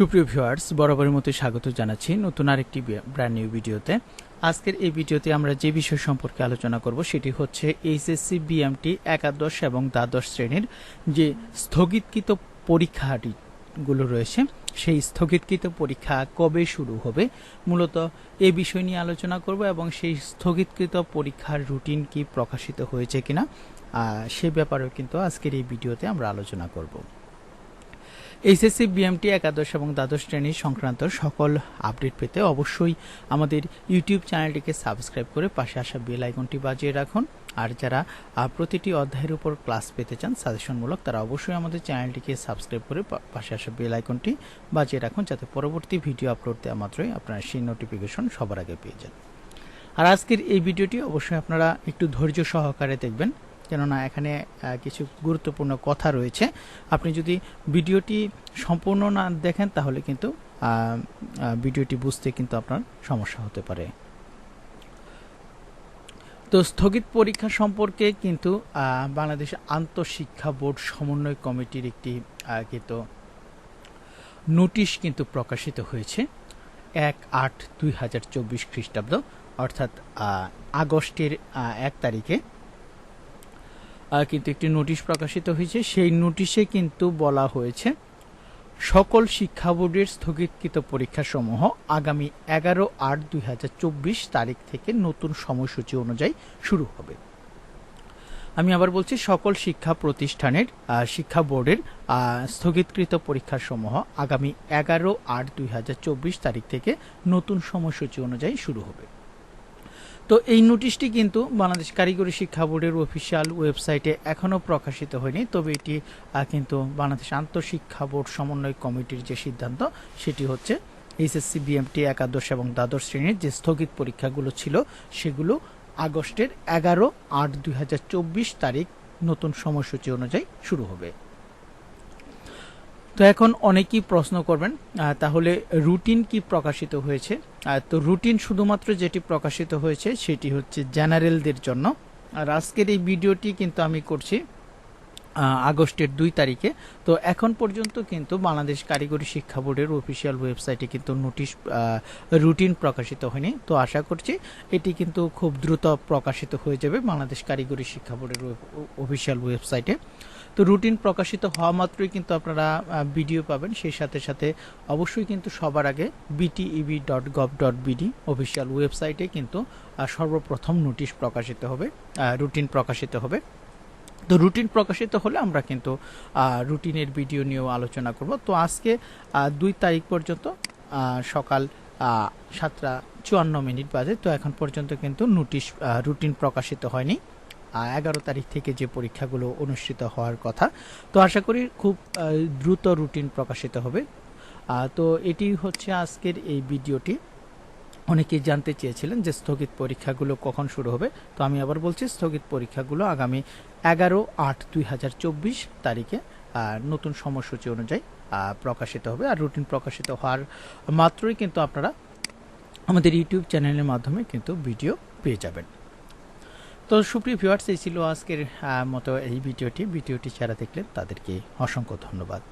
সুপ্রিয় ভিউয়ার্স, বরাবরের মতো স্বাগত জানাচ্ছি নতুন আরেকটি ব্র্যান্ড নিউ ভিডিওতে। আজকের এই ভিডিওতে আমরা যে বিষয় সম্পর্কে আলোচনা করব সেটি হচ্ছে এইচএসসি বিএমটি একাদশ এবং দ্বাদশ শ্রেণির যে স্থগিতকৃত পরীক্ষাগুলো রয়েছে, সেই স্থগিতকৃত পরীক্ষা কবে শুরু হবে, মূলত এ বিষয় নিয়ে আলোচনা করব এবং সেই স্থগিতকৃত পরীক্ষার রুটিন কি প্রকাশিত হয়েছে কিনা সে ব্যাপারেও কিন্তু আজকের এই ভিডিওতে আমরা আলোচনা করব। এইচএসসি, বিএমটি, একাদশ এবং দ্বাদশ শ্রেণি সংক্রান্ত সকল আপডেট পেতে অবশ্যই আমাদের ইউটিউব চ্যানেলটিকে সাবস্ক্রাইব করে পাশে আসা বেল আইকনটি বাজিয়ে রাখুন। আর যারা প্রতিটি অধ্যায়ের উপর ক্লাস পেতে চান, সাজেশনমূলক, তারা অবশ্যই আমাদের চ্যানেলটিকে সাবস্ক্রাইব করে পাশে আসা বেল আইকনটি বাজিয়ে রাখুন, যাতে পরবর্তী ভিডিও আপলোড দেওয়া মাত্রই আপনারা সেই নোটিফিকেশন সবার আগে পেয়ে যান। আর আজকের এই ভিডিওটি অবশ্যই আপনারা একটু ধৈর্য সহকারে দেখবেন। কেননা এখানে কিছু গুরুত্বপূর্ণ কথা রয়েছে। আপনি যদি ভিডিওটি সম্পূর্ণ না দেখেন, তাহলে কিন্তু ভিডিওটি বুঝতে কিন্তু আপনার সমস্যা হতে পারে। তো স্থগিত পরীক্ষা সম্পর্কে কিন্তু বাংলাদেশ আন্তঃশিক্ষা বোর্ড সমন্বয় কমিটির একটি কিন্তু নোটিশ কিন্তু প্রকাশিত হয়েছে। এক আট দুই হাজার চব্বিশ খ্রিস্টাব্দ, অর্থাৎ আগস্টের এক তারিখে। কিন্তু একটি নোটিশ প্রকাশিত হয়েছে। সেই নোটিশে কিন্তু বলা হয়েছে, সকল শিক্ষা বোর্ডের স্থগিতকৃত পরীক্ষাসমূহ আগামী এগারো আট দুই তারিখ থেকে নতুন সময়সূচি অনুযায়ী শুরু হবে। আমি আবার বলছি, সকল শিক্ষা প্রতিষ্ঠানের শিক্ষা বোর্ডের স্থগিতকৃত পরীক্ষাসমূহ আগামী এগারো আট দুই তারিখ থেকে নতুন সময়সূচি অনুযায়ী শুরু হবে। তো এই নোটিশটি কিন্তু বাংলাদেশ কারিগরি শিক্ষা বোর্ডের অফিসিয়াল ওয়েবসাইটে এখনও প্রকাশিত হয়নি। তবে এটি কিন্তু বাংলাদেশ আন্তঃশিক্ষা বোর্ড সমন্বয় কমিটির যে সিদ্ধান্ত, সেটি হচ্ছে এইচএসসি, বিএমটি, একাদশ এবং দ্বাদশ শ্রেণির যে স্থগিত পরীক্ষাগুলো ছিল, সেগুলো আগস্টের এগারো আট দুই তারিখ নতুন সময়সূচি অনুযায়ী শুরু হবে। তো এখন অনেকেই প্রশ্ন করবেন তাহলে রুটিন কি প্রকাশিত হয়েছে? তো রুটিন শুধুমাত্র যেটি প্রকাশিত হয়েছে সেটি হচ্ছে জেনারেলদের জন্য। আর আজকের এই ভিডিওটি কিন্তু আমি করছি আগস্টের দুই তারিখে। তো এখন পর্যন্ত কিন্তু বাংলাদেশ কারিগরি শিক্ষা বোর্ডের অফিসিয়াল ওয়েবসাইটে কিন্তু নোটিশ রুটিন প্রকাশিত হয়নি। তো আশা করছি এটি কিন্তু খুব দ্রুত প্রকাশিত হয়ে যাবে বাংলাদেশ কারিগরি শিক্ষা বোর্ডের অফিসিয়াল ওয়েবসাইটে তো রুটিন প্রকাশিত হওয়া মাত্রই কিন্তু আপনারা ভিডিও পাবেন। সেই সাথে সাথে অবশ্যই কিন্তু সবার আগে BTEB dot gov dot BD official ওয়েবসাইটে কিন্তু সর্বপ্রথম নোটিশ প্রকাশিত হবে রুটিন প্রকাশিত হবে। তো রুটিন প্রকাশিত হলে আমরা কিন্তু রুটিনের ভিডিও নিয়েও আলোচনা করব। তো আজকে দুই তারিখ পর্যন্ত সকাল সাতটা চুয়ান্ন মিনিট বাজে। তো এখন পর্যন্ত কিন্তু নোটিশ রুটিন প্রকাশিত হয়নি। এগারো তারিখ থেকে যে পরীক্ষাগুলো অনুষ্ঠিত হওয়ার কথা। তো আশা করি খুব দ্রুত রুটিন প্রকাশিত হবে। তো এটি হচ্ছে আজকের এই ভিডিওটি। অনেকেই জানতে চেয়েছিলেন যে স্থগিত পরীক্ষাগুলো কখন শুরু হবে। তো আমি আবার বলছি, স্থগিত পরীক্ষাগুলো আগামী এগারো আট দুই হাজার চব্বিশ তারিখে নতুন সময়সূচি অনুযায়ী প্রকাশিত হবে। আর রুটিন প্রকাশিত হওয়ার মাত্রই কিন্তু আপনারা আমাদের ইউটিউব চ্যানেলের মাধ্যমে কিন্তু ভিডিও পেয়ে যাবেন। তো সুপ্রিয় ভিউয়ার্স এই ছিল আজকের মতো এই ভিডিওটি। ভিডিওটি ছাড়া দেখলেন তাদেরকে অসংখ্য ধন্যবাদ।